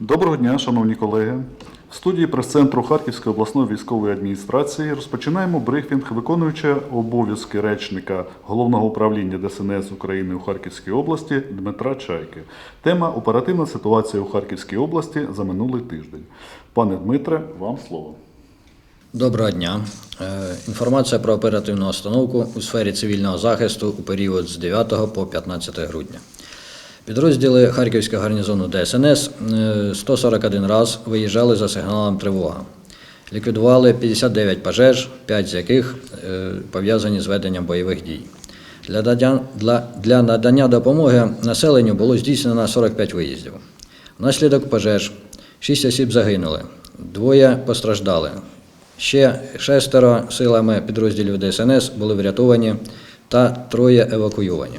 Доброго дня, шановні колеги. В студії прес-центру Харківської обласної військової адміністрації розпочинаємо брифінг виконуюча обов'язки речника Головного управління ДСНС України у Харківській області Дмитра Чайки. Тема оперативна ситуація у Харківській області за минулий тиждень. Пане Дмитре, вам слово. Доброго дня. Е, Інформація про оперативну установку у сфері цивільного захисту у період з 9 по 15 грудня. Підрозділи Харківського гарнізону ДСНС е, 141 раз виїжджали за сигналом тривога. Ліквідували 59 пожеж, 5 з яких е, пов'язані з веденням бойових дій. Для надання допомоги населенню було здійснено 45 виїздів. Внаслідок пожеж 6 осіб загинули, двоє постраждали. Ще шестеро силами підрозділів ДСНС були врятовані та троє евакуйовані.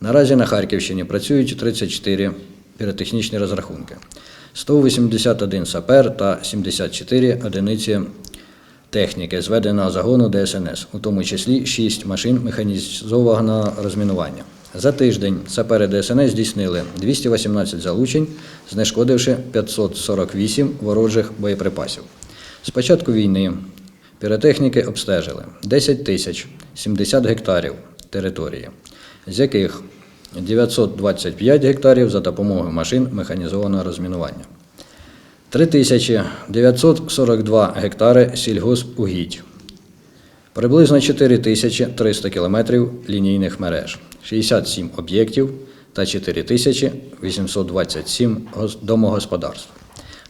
Наразі на Харківщині працюють 34 піротехнічні розрахунки, 181 сапер та 74 одиниці техніки зведеного загону ДСНС, у тому числі 6 машин механізованого розмінування. За тиждень сапери ДСНС здійснили 218 залучень, знешкодивши 548 ворожих боєприпасів. З початку війни піротехніки обстежили 10 тисяч 70 гектарів території, з яких 925 гектарів за допомогою машин механізованого розмінування. 3942 гектари сільгоспугідь, приблизно 4300 кілометрів лінійних мереж, 67 об'єктів та 4827 домогосподарств.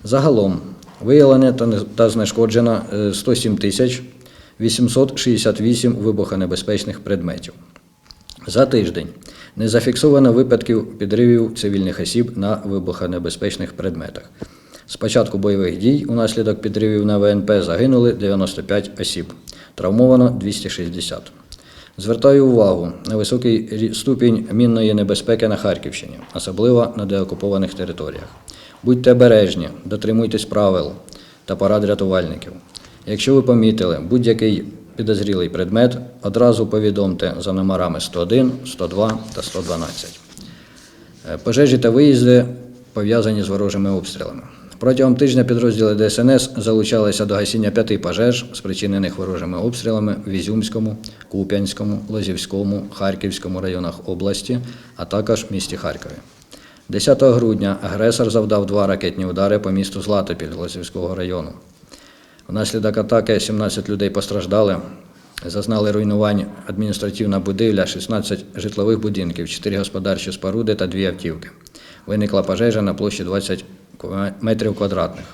Загалом виявлено та знешкоджено е, 107 868 вибухонебезпечних предметів. За тиждень не зафіксовано випадків підривів цивільних осіб на вибухонебезпечних предметах. З початку бойових дій унаслідок підривів на ВНП загинули 95 осіб, травмовано 260. Звертаю увагу на високий ступінь мінної небезпеки на Харківщині, особливо на деокупованих територіях. Будьте обережні, дотримуйтесь правил та порад рятувальників. Якщо ви помітили будь-який підозрілий предмет, одразу повідомте за номерами 101, 102 та 112. Е, Пожежі та виїзди пов'язані з ворожими обстрілами. Протягом тижня підрозділи ДСНС залучалися до гасіння п'яти пожеж, спричинених ворожими обстрілами в Ізюмському, Куп'янському, Лозівському, Харківському районах області, а також місті Харкові. 10 грудня агресор завдав два ракетні удари по місту Златопіль Лозівського району. Внаслідок атаки 17 людей постраждали, зазнали руйнувань адміністративна будівля, 16 житлових будинків, 4 господарчі споруди та 2 автівки. Виникла пожежа на площі 20 метрів квадратних,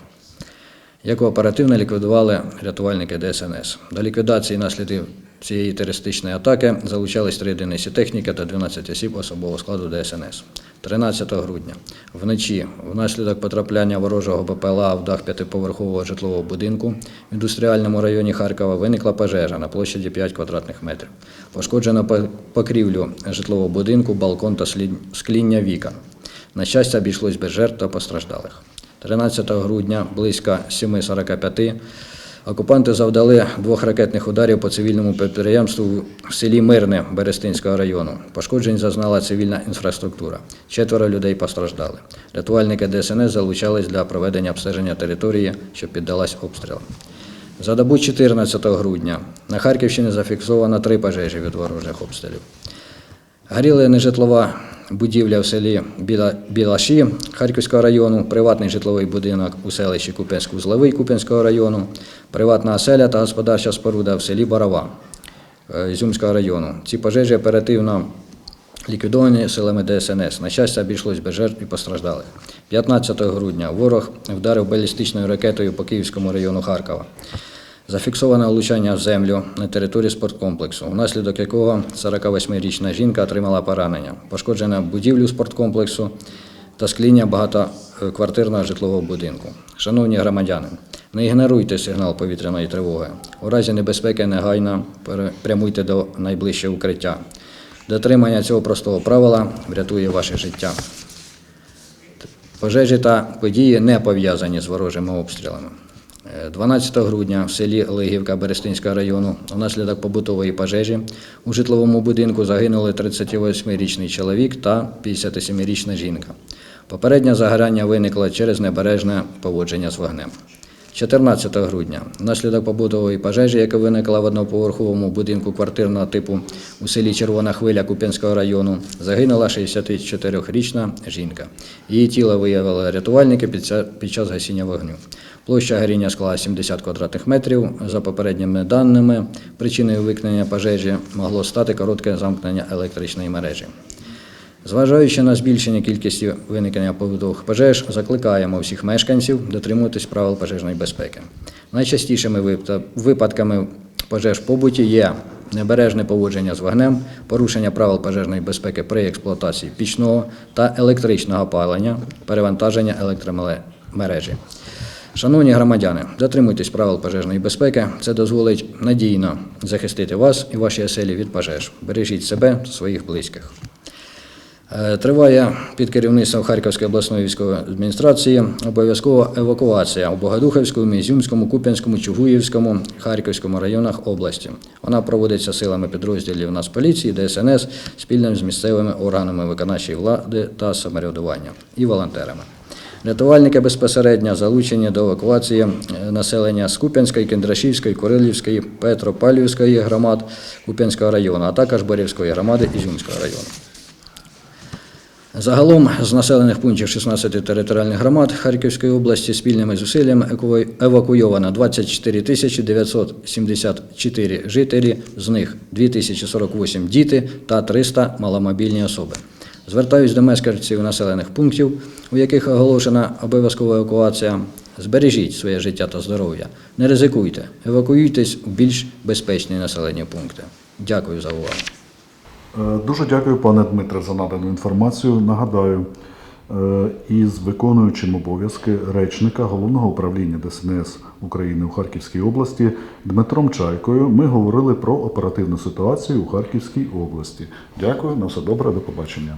яку оперативно ліквідували рятувальники ДСНС. До ліквідації наслідків цієї терористичної атаки залучались 3 одиниці техніки та 12 осіб особового складу ДСНС. 13 грудня вночі внаслідок потрапляння ворожого БПЛА в дах п'ятиповерхового житлового будинку в індустріальному районі Харкова виникла пожежа на площаді 5 квадратних метрів. Пошкоджено покрівлю житлового будинку, балкон та скління вікон. На щастя, обійшлось без жертв та постраждалих. 13 грудня близько 7.45 окупанти завдали двох ракетних ударів по цивільному підприємству в селі Мирне Берестинського району. Пошкоджень зазнала цивільна інфраструктура. Четверо людей постраждали. Рятувальники ДСНС залучались для проведення обстеження території, що піддалась обстрілам. За добу 14 грудня на Харківщині зафіксовано три пожежі від ворожих обстрілів. Горіла нежитлова будівля в селі Білаші Харківського району, приватний житловий будинок у селищі Куп'янськ-Узловий Куп'янського району, приватна оселя та господарча споруда в селі Барова е, Ізюмського району. Ці пожежі оперативно ліквідовані силами ДСНС. На щастя, обійшлось без жертв і постраждалих. 15 грудня ворог вдарив балістичною ракетою по Київському району Харкова. Зафіксоване влучання в землю на території спорткомплексу, внаслідок якого 48-річна жінка отримала поранення, пошкоджена будівлю спорткомплексу та скління багатоквартирного житлового будинку. Шановні громадяни, не ігноруйте сигнал повітряної тривоги. У разі небезпеки негайно прямуйте до найближчого укриття. Дотримання цього простого правила врятує ваше життя. Пожежі та події не пов'язані з ворожими обстрілами. Е, 12 грудня в селі Лигівка Берестинського району внаслідок побутової пожежі у житловому будинку загинули 38-річний чоловік та 57-річна жінка. Попереднє загорання виникло через небережне поводження з вогнем. 14 грудня внаслідок побутової пожежі, яка виникла в одноповерховому будинку квартирного типу у селі Червона Хвиля Куп'янського району, загинула 64-річна жінка. Її тіло виявили рятувальники під час гасіння вогню. Площа горіння склала 70 квадратних метрів. За попередніми даними, причиною виникнення пожежі могло стати коротке замкнення електричної мережі. Зважаючи на збільшення кількості виникнення побутових пожеж, закликаємо всіх мешканців дотримуватись правил пожежної безпеки. Найчастішими випадками пожеж в побуті є небережне поводження з вогнем, порушення правил пожежної безпеки при експлуатації пічного та електричного опалення, перевантаження електромережі. Шановні громадяни, дотримуйтесь правил пожежної безпеки. Це дозволить надійно захистити вас і ваші оселі від пожеж. Бережіть себе своїх близьких. Е, Триває під керівництвом Харківської обласної військової адміністрації обов'язкова евакуація у Богодухівському, Ізюмському, Куп'янському, Чугуївському, Харківському районах області. Вона проводиться силами підрозділів Нацполіції, ДСНС спільно з місцевими органами виконавчої влади та самоврядування і волонтерами. Рятувальники безпосередньо залучені до евакуації е, населення з Куп'янської, Кіндрашівської, Курилівської, Петропавлівської громад Куп'янського району, а також Борівської громади Ізюмського району. Загалом з населених пунктів 16 територіальних громад Харківської області спільними зусиллями евакуйовано 24 тисячі 974 жителі, з них 2048 діти та 300 маломобільні особи. Звертаюсь до мешканців населених пунктів, у яких оголошена обов'язкова евакуація. Збережіть своє життя та здоров'я, не ризикуйте, евакуюйтесь у більш безпечні населені пункти. Дякую за увагу. Е, Дуже дякую, пане Дмитре, за надану інформацію. Нагадаю, е, із виконуючим обов'язки речника Головного управління ДСНС України у Харківській області Дмитром Чайкою ми говорили про оперативну ситуацію у Харківській області. Дякую, на все добре, до побачення.